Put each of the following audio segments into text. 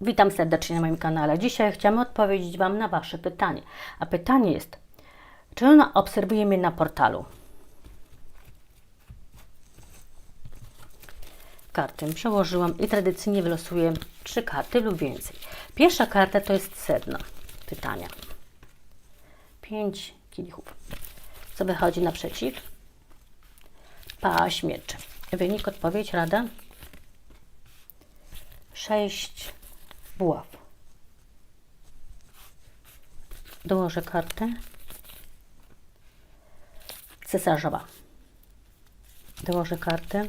Witam serdecznie na moim kanale. Dzisiaj chciałam odpowiedzieć Wam na Wasze pytanie. A pytanie jest, czy ona obserwuje mnie na portalu? Karty przełożyłam i tradycyjnie wylosuję trzy karty lub więcej. Pierwsza karta to jest sedno pytania. Pięć kielichów. Co wychodzi naprzeciw? Paź mieczy. Wynik, odpowiedź, rada? Sześć buław. Dołożę kartę. Cesarzowa. Dołożę kartę.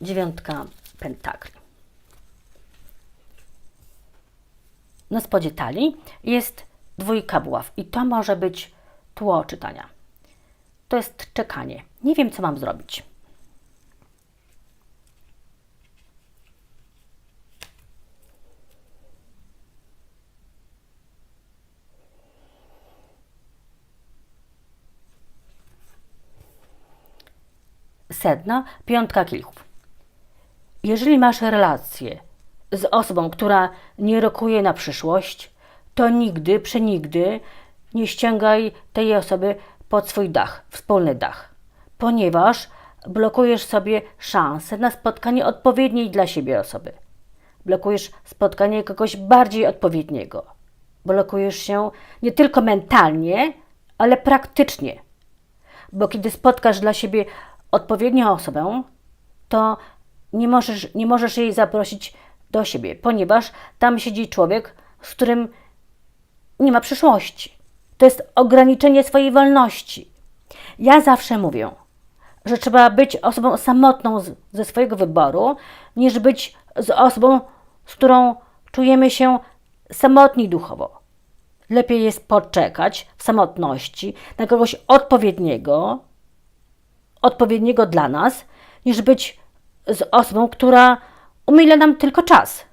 Dziewiątka pentakli. Na spodzie talii jest dwójka buław i to może być tło czytania. To jest czekanie. Nie wiem, co mam zrobić. Sedno, piątka kilków. Jeżeli masz relację z osobą, która nie rokuje na przyszłość, to nigdy, przenigdy nie ściągaj tej osoby pod swój dach, wspólny dach, ponieważ blokujesz sobie szansę na spotkanie odpowiedniej dla siebie osoby. Blokujesz spotkanie kogoś bardziej odpowiedniego. Blokujesz się nie tylko mentalnie, ale praktycznie bo kiedy spotkasz dla siebie odpowiednią osobę, to nie możesz, nie możesz jej zaprosić do siebie, ponieważ tam siedzi człowiek, z którym nie ma przyszłości. To jest ograniczenie swojej wolności. Ja zawsze mówię, że trzeba być osobą samotną z, ze swojego wyboru, niż być z osobą, z którą czujemy się samotni duchowo. Lepiej jest poczekać w samotności na kogoś odpowiedniego, odpowiedniego dla nas, niż być z osobą, która umila nam tylko czas.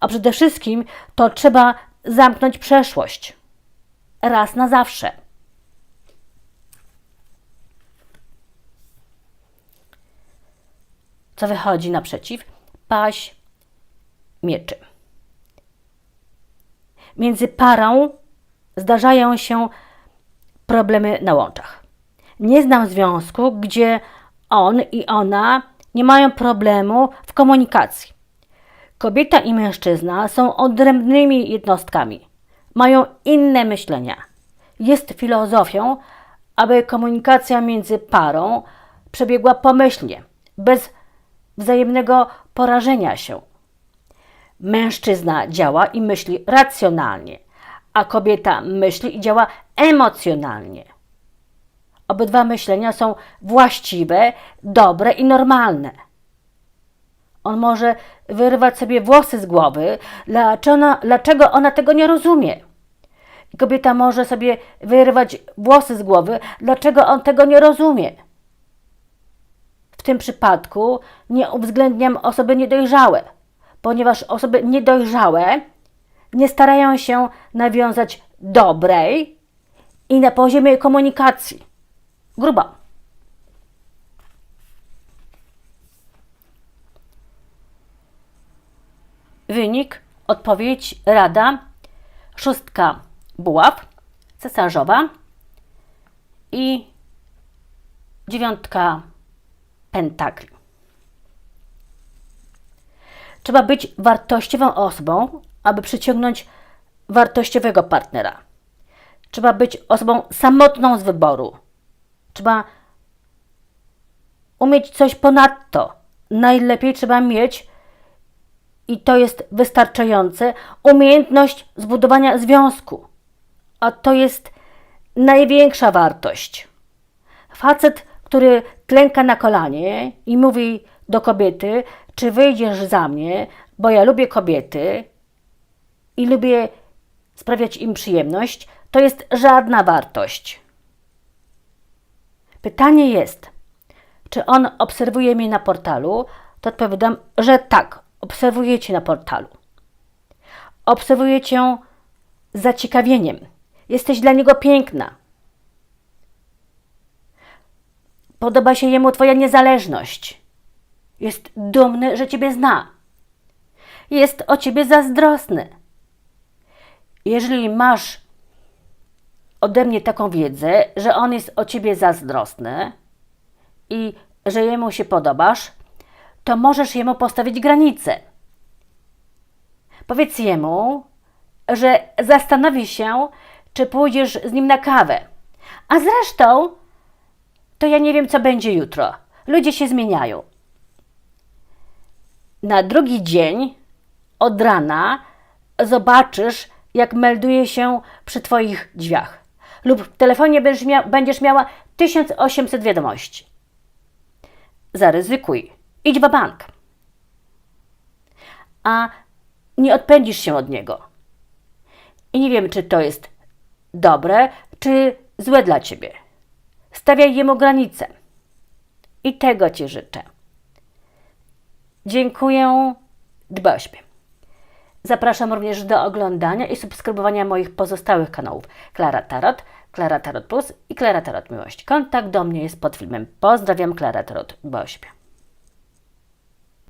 A przede wszystkim to trzeba zamknąć przeszłość. Raz na zawsze. Co wychodzi naprzeciw? Paź mieczy. Między parą zdarzają się problemy na łączach. Nie znam związku, gdzie on i ona nie mają problemu w komunikacji. Kobieta i mężczyzna są odrębnymi jednostkami, mają inne myślenia. Jest filozofią, aby komunikacja między parą przebiegła pomyślnie, bez wzajemnego porażenia się. Mężczyzna działa i myśli racjonalnie, a kobieta myśli i działa emocjonalnie. Obydwa myślenia są właściwe, dobre i normalne. On może wyrwać sobie włosy z głowy, dlaczego dlaczego ona tego nie rozumie. Kobieta może sobie wyrwać włosy z głowy, dlaczego on tego nie rozumie. W tym przypadku nie uwzględniam osoby niedojrzałe, ponieważ osoby niedojrzałe nie starają się nawiązać dobrej i na poziomie komunikacji. Gruba. Wynik, odpowiedź, rada, szóstka buław, cesarzowa i dziewiątka pentakli. Trzeba być wartościową osobą, aby przyciągnąć wartościowego partnera. Trzeba być osobą samotną z wyboru. Trzeba umieć coś ponadto. Najlepiej trzeba mieć, i to jest wystarczające, umiejętność zbudowania związku. A to jest największa wartość. Facet, który klęka na kolanie i mówi do kobiety, czy wyjdziesz za mnie, bo ja lubię kobiety i lubię sprawiać im przyjemność, to jest żadna wartość. Pytanie jest, czy on obserwuje mnie na portalu? To odpowiadam, że tak, obserwuję cię na portalu. Obserwuję cię z zaciekawieniem. Jesteś dla niego piękna. Podoba się jemu Twoja niezależność. Jest dumny, że ciebie zna. Jest o ciebie zazdrosny. Jeżeli masz ode mnie taką wiedzę, że on jest o ciebie zazdrosny i że jemu się podobasz, to możesz jemu postawić granicę. Powiedz jemu, że zastanowi się, czy pójdziesz z nim na kawę. A zresztą, to ja nie wiem, co będzie jutro. Ludzie się zmieniają. Na drugi dzień od rana zobaczysz, jak melduje się przy Twoich drzwiach. Lub w telefonie będziesz, mia- będziesz miała 1800 wiadomości. Zaryzykuj. Idź w bank. A nie odpędzisz się od niego. I nie wiem, czy to jest dobre, czy złe dla ciebie. Stawiaj jemu granice. I tego ci życzę. Dziękuję. Dbaj o siebie. Zapraszam również do oglądania i subskrybowania moich pozostałych kanałów Klara Tarot, Klara Tarot Plus i Klara Tarot Miłość. Kontakt do mnie jest pod filmem. Pozdrawiam, Klara Tarot. Siebie.